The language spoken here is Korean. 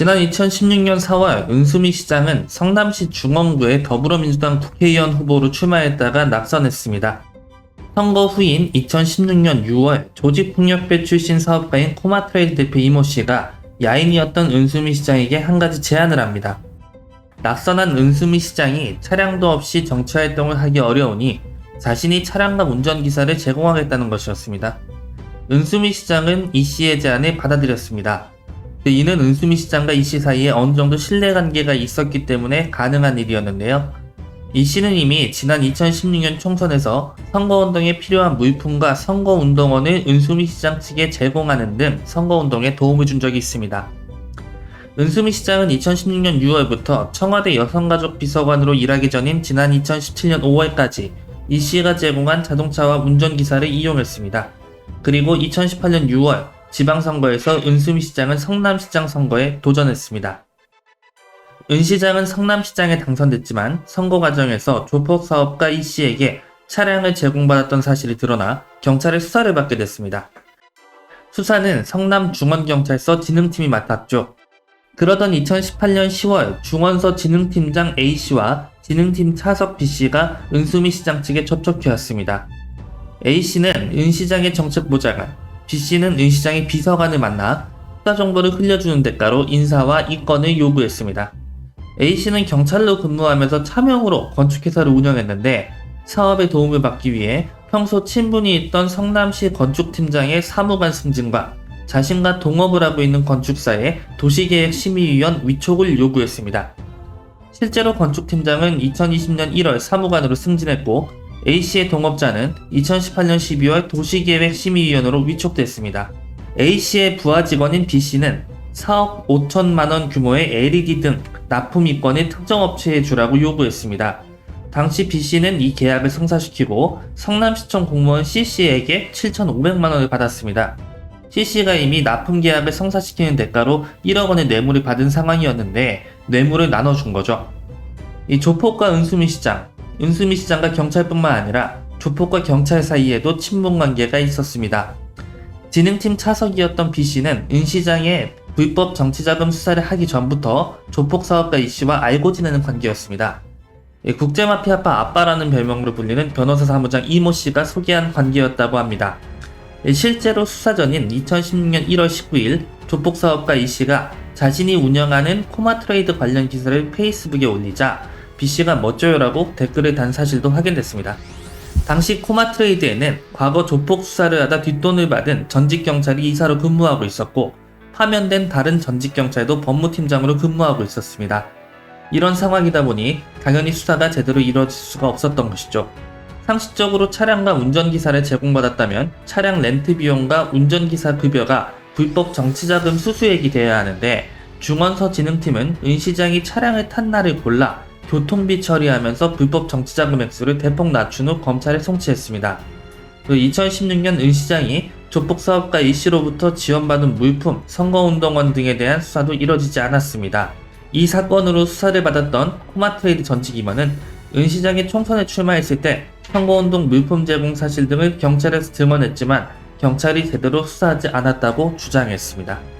지난 2016년 4월 은수미 시장은 성남시 중원구에 더불어민주당 국회의원 후보로 출마했다가 낙선했습니다. 선거 후인 2016년 6월 조직폭력배 출신 사업가인 코마트레이드 대표 이모 씨가 야인이었던 은수미 시장에게 한 가지 제안을 합니다. 낙선한 은수미 시장이 차량도 없이 정치 활동을 하기 어려우니 자신이 차량과 운전기사를 제공하겠다는 것이었습니다. 은수미 시장은 이 씨의 제안을 받아들였습니다. 이는 은수미 시장과 이 씨 사이에 어느 정도 신뢰관계가 있었기 때문에 가능한 일이었는데요. 이 씨는 이미 지난 2016년 총선에서 선거운동에 필요한 물품과 선거운동원을 은수미 시장 측에 제공하는 등 선거운동에 도움을 준 적이 있습니다. 은수미 시장은 2016년 6월부터 청와대 여성가족 비서관으로 일하기 전인 지난 2017년 5월까지 이 씨가 제공한 자동차와 운전기사를 이용했습니다. 그리고 2018년 6월 지방선거에서 은수미 시장은 성남시장 선거에 도전했습니다. 은 시장은 성남시장에 당선됐지만 선거 과정에서 조폭 사업가 이 씨에게 차량을 제공받았던 사실이 드러나 경찰의 수사를 받게 됐습니다. 수사는 성남중원경찰서 진흥팀이 맡았죠. 그러던 2018년 10월 중원서 진흥팀장 A씨와 진흥팀 차석 B씨가 은수미 시장 측에 접촉해왔습니다. A씨는 은 시장의 정책 보좌관, B씨는 은 시장의 비서관을 만나 수사 정보를 흘려주는 대가로 인사와 이권을 요구했습니다. A씨는 경찰로 근무하면서 차명으로 건축회사를 운영했는데 사업에 도움을 받기 위해 평소 친분이 있던 성남시 건축팀장의 사무관 승진과 자신과 동업을 하고 있는 건축사의 도시계획심의위원 위촉을 요구했습니다. 실제로 건축팀장은 2020년 1월 사무관으로 승진했고 A씨의 동업자는 2018년 12월 도시계획심의위원으로 위촉됐습니다. A씨의 부하 직원인 B씨는 4억 5천만원 규모의 LED 등 납품 이권을 특정 업체에 주라고 요구했습니다. 당시 B씨는 이 계약을 성사시키고 성남시청 공무원 C씨에게 7,500만원을 받았습니다. C씨가 이미 납품 계약을 성사시키는 대가로 1억 원의 뇌물을 받은 상황이었는데 뇌물을 나눠준 거죠. 이 조폭과 은수미 시장, 은수미 시장과 경찰뿐만 아니라 조폭과 경찰 사이에도 친분 관계가 있었습니다. 진흥팀 차석이었던 B씨는 은 시장의 불법 정치자금 수사를 하기 전부터 조폭 사업가 이 씨와 알고 지내는 관계였습니다. 예, 국제마피아파 아빠라는 별명으로 불리는 변호사 사무장 이모 씨가 소개한 관계였다고 합니다. 예, 실제로 수사 전인 2016년 1월 19일 조폭 사업가 이 씨가 자신이 운영하는 코마 트레이드 관련 기사를 페이스북에 올리자 B 씨가 멋져요라고 댓글을 단 사실도 확인됐습니다. 당시 코마 트레이드에는 과거 조폭 수사를 하다 뒷돈을 받은 전직 경찰이 이사로 근무하고 있었고 파면된 다른 전직 경찰도 법무팀장으로 근무하고 있었습니다. 이런 상황이다 보니 당연히 수사가 제대로 이루어질 수가 없었던 것이죠. 상식적으로 차량과 운전기사를 제공받았다면 차량 렌트 비용과 운전기사 급여가 불법 정치자금 수수액이 되어야 하는데 중원서 진흥팀은 은 시장이 차량을 탄 날을 골라 교통비 처리하면서 불법 정치자금 액수를 대폭 낮춘 후 검찰에 송치했습니다. 그 2016년 은 시장이 조폭 사업가 이 씨로부터 지원받은 물품, 선거운동원 등에 대한 수사도 이뤄지지 않았습니다. 이 사건으로 수사를 받았던 코마트레이드 전직 임원은 은 시장이 총선에 출마했을 때 선거운동 물품 제공 사실 등을 경찰에서 증언했지만 경찰이 제대로 수사하지 않았다고 주장했습니다.